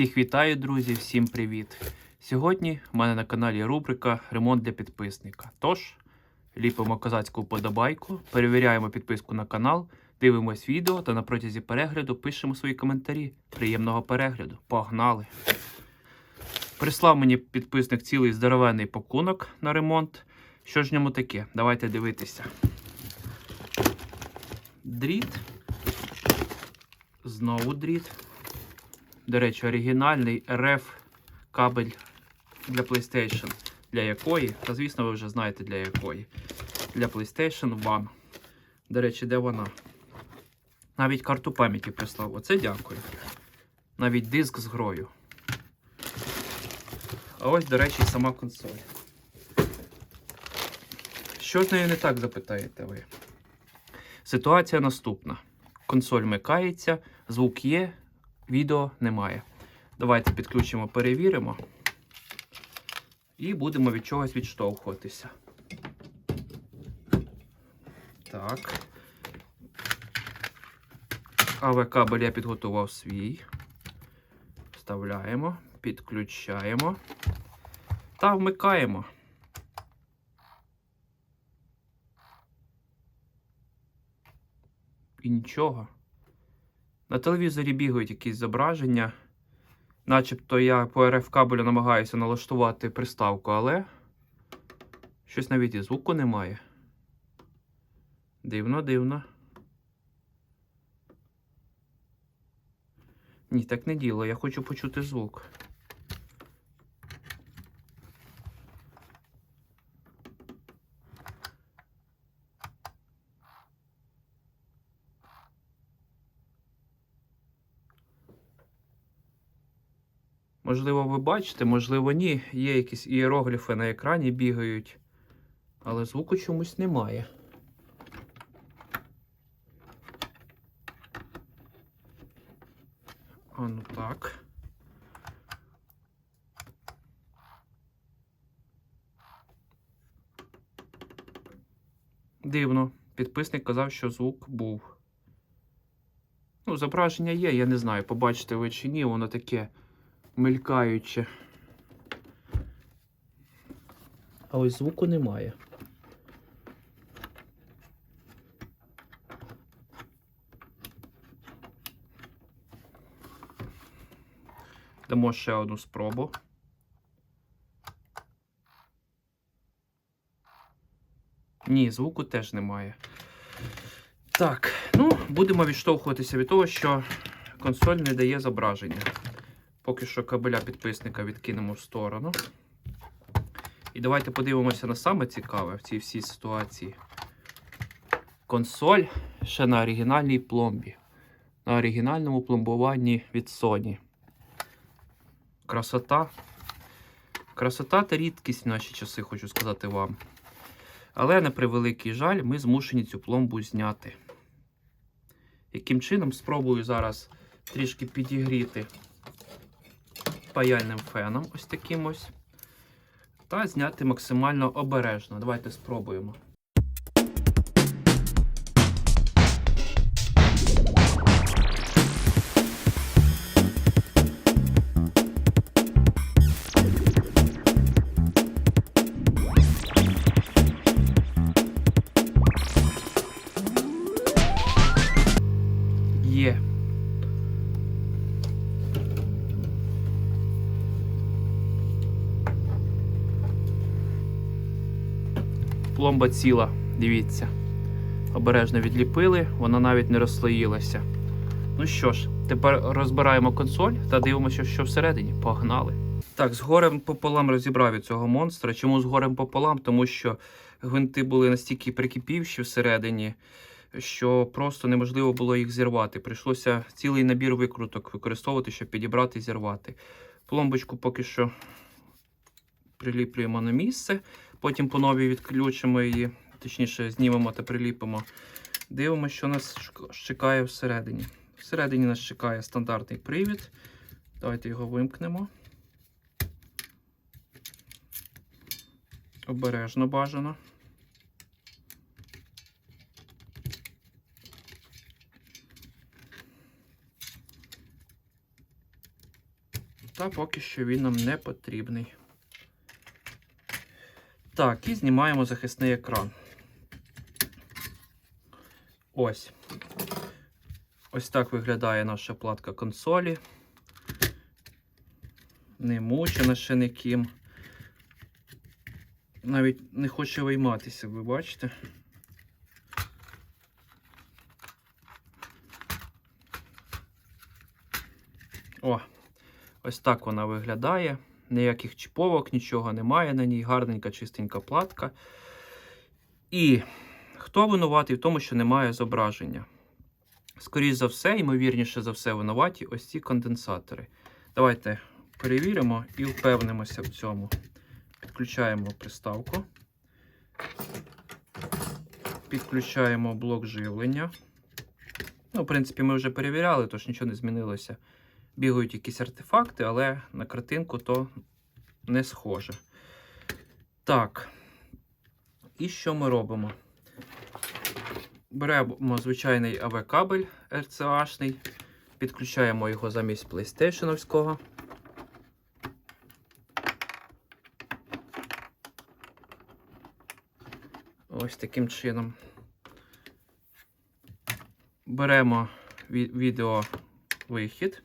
Всіх вітаю, друзі, всім привіт! Сьогодні в мене на каналі рубрика Ремонт для підписника. Тож, ліпимо козацьку вподобайку, перевіряємо підписку на канал, дивимось відео та на протязі перегляду пишемо свої коментарі. Приємного перегляду. Погнали! Прислав мені підписник цілий здоровенний пакунок на ремонт. Що ж в ньому таке? Давайте дивитися. Дріт. Знову дріт. До речі, оригінальний RF кабель для PlayStation. Для якої? Та звісно, ви вже знаєте для якої. Для PlayStation One. До речі, де вона? Навіть карту пам'яті прислав. Оце дякую. Навіть диск з грою. А ось, до речі, сама консоль. Що з нею не так, запитаєте ви? Ситуація наступна. Консоль вмикається, звук є, відео немає. Давайте підключимо, перевіримо. І будемо від чогось відштовхуватися. Так. АВ-кабель я підготував свій. Вставляємо, підключаємо та вмикаємо. І нічого. На телевізорі бігають якісь зображення. Начебто я по РФ кабелю намагаюся налаштувати приставку, але щось навіть і звуку немає. Дивно, дивно. Ні, так не діло. Я хочу почути звук. Можливо, ви бачите, можливо, ні. Є якісь іерогліфи на екрані бігають, але звуку чомусь немає. А ну так. Дивно. Підписник казав, що звук був. Ну, зображення є, я не знаю, побачите ви чи ні, воно таке мелькаюче. А ось звуку немає. Дамо ще одну спробу. Ні, звуку теж немає. Так, ну, будемо відштовхуватися від того, що консоль не дає зображення. Поки що кабеля підписника відкинемо в сторону. І давайте подивимося на саме цікаве в цій всій ситуації. Консоль ще на оригінальній пломбі. На оригінальному пломбуванні від Sony. Красота. Красота та рідкість в наші часи, хочу сказати вам. Але, на превеликий жаль, ми змушені цю пломбу зняти. Яким чином спробую зараз трішки підігріти паяльним феном, ось таким ось. Та зняти максимально обережно. Давайте спробуємо. Пломба ціла, дивіться. Обережно відліпили, вона навіть не розслоїлася. Ну що ж, тепер розбираємо консоль та дивимося, що всередині. Погнали. Так, з горем пополам розібрав від цього монстра. Чому з горем пополам? Тому що гвинти були настільки прикипівші всередині, що просто неможливо було їх зірвати. Прийшлося цілий набір викруток використовувати, щоб підібрати і зірвати. Пломбочку поки що приліплюємо на місце. Потім по новій відключимо її, точніше, знімемо та приліпимо. Дивимося, що нас чекає всередині. Всередині нас чекає стандартний привід. Давайте його вимкнемо. Обережно бажано. Та поки що він нам не потрібний. Так, і знімаємо захисний екран. Ось. Ось так виглядає наша платка консолі. Не мучена ще ніким. Навіть не хоче вийматися, ви бачите? О, ось так вона виглядає. Ніяких чіповок, нічого немає на ній. Гарненька, чистенька платка. І хто винуватий в тому, що немає зображення? Скоріше за все, ймовірніше за все, винуваті ось ці конденсатори. Давайте перевіримо і впевнимося в цьому. Підключаємо приставку. Підключаємо блок живлення. Ну, в принципі, ми вже перевіряли, тож нічого не змінилося. Бігають якісь артефакти, але на картинку то не схоже. Так. І що ми робимо? Беремо звичайний AV-кабель RCA-шний, підключаємо його замість PlayStation. Ось таким чином. Беремо ві- відеовихід,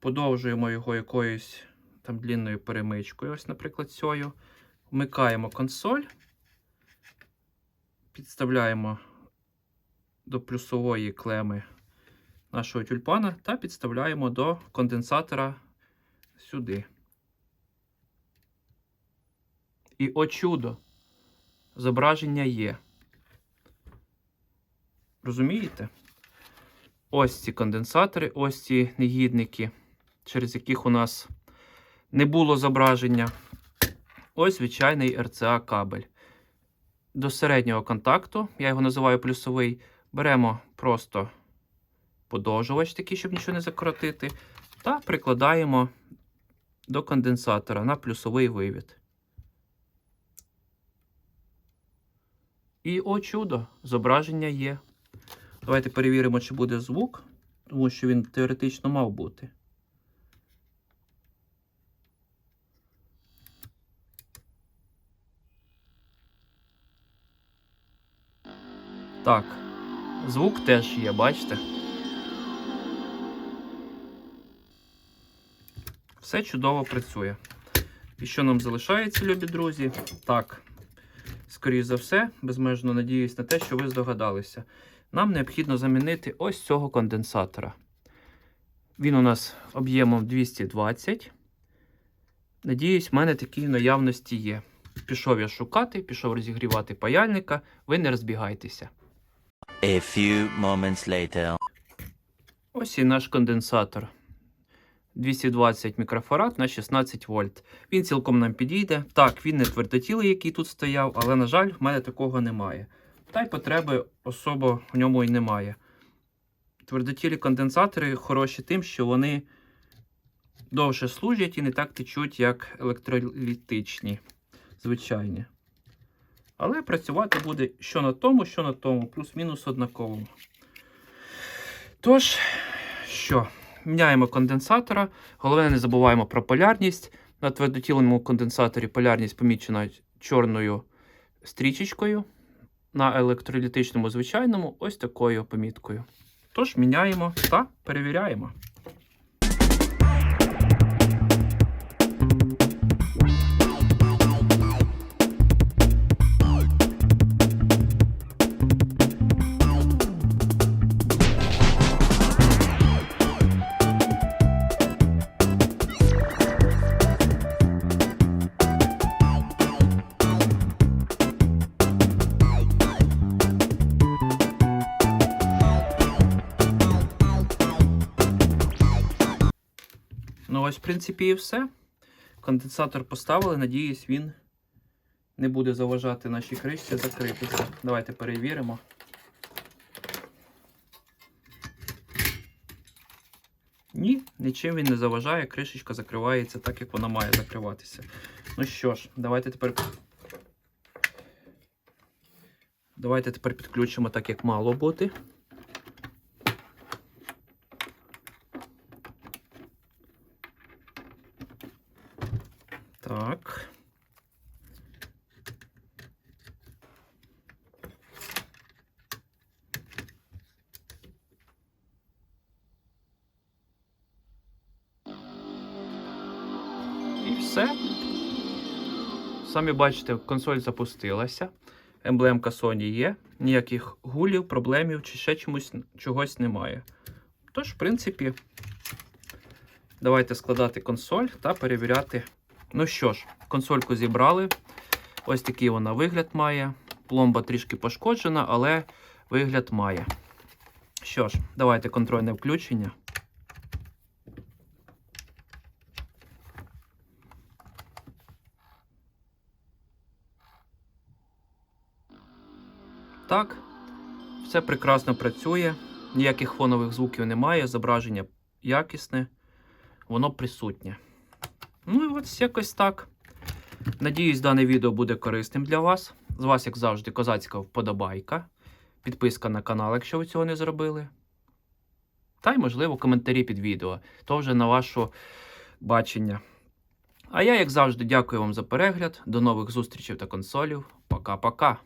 подовжуємо його якоюсь там длінною перемичкою, ось, наприклад, цією. Вмикаємо консоль, підставляємо до плюсової клеми нашого тюльпана та підставляємо до конденсатора сюди. І о чудо! Зображення є. Розумієте? Ось ці конденсатори, ось ці негідники, через яких у нас не було зображення. Ось звичайний RCA кабель. До середнього контакту, я його називаю плюсовий, беремо просто подовжувач такий, щоб нічого не закоротити, та прикладаємо до конденсатора на плюсовий вивід. І о чудо, зображення є. Давайте перевіримо, чи буде звук, тому що він теоретично мав бути. Так, звук теж є, бачите? Все чудово працює. І що нам залишається, любі друзі? Так, скоріш за все, безмежно надіюсь на те, що ви здогадалися. Нам необхідно замінити ось цього конденсатора. Він у нас об'ємом 220. Надіюсь, в мене такий в наявності є. Пішов я шукати, пішов розігрівати паяльника. Ви не розбігайтеся. A few moments later. Ось і наш конденсатор. 220 мікрофарад на 16 вольт. Він цілком нам підійде. Так, він не твердотілий, який тут стояв, але, на жаль, в мене такого немає. Та й потреби особо в ньому й немає. Твердотілі конденсатори хороші тим, що вони довше служать і не так течуть, як електролітичні, звичайні. Але працювати буде що на тому, що на тому, плюс-мінус однаково. Тож, що, міняємо конденсатора. Головне, не забуваємо про полярність. На твердотілому конденсаторі полярність помічена чорною стрічечкою. На електролітичному звичайному ось такою поміткою. Тож міняємо та перевіряємо. Ось, в принципі, і все. Конденсатор поставили, надіюсь, він не буде заважати нашій кришці закритися. Давайте перевіримо. Ні, нічим він не заважає, кришечка закривається так, як вона має закриватися. Ну що ж, давайте тепер. Давайте тепер підключимо так, як мало бути. Так. І все. Самі бачите, консоль запустилася. Емблемка Sony є. Ніяких гулів, проблемів чи ще чомусь, чогось немає. Тож, в принципі, давайте складати консоль та перевіряти. Ну що ж, консольку зібрали. Ось такий вона вигляд має. Пломба трішки пошкоджена, але вигляд має. Що ж, давайте контрольне включення. Так, все прекрасно працює, ніяких фонових звуків немає, зображення якісне, воно присутнє. Ну і ось якось так. Надіюсь, дане відео буде корисним для вас. З вас, як завжди, козацька вподобайка, підписка на канал, якщо ви цього не зробили. Та й, можливо, коментарі під відео. То вже на ваше бачення. А я, як завжди, дякую вам за перегляд. До нових зустрічей та консолів. Пока-пока.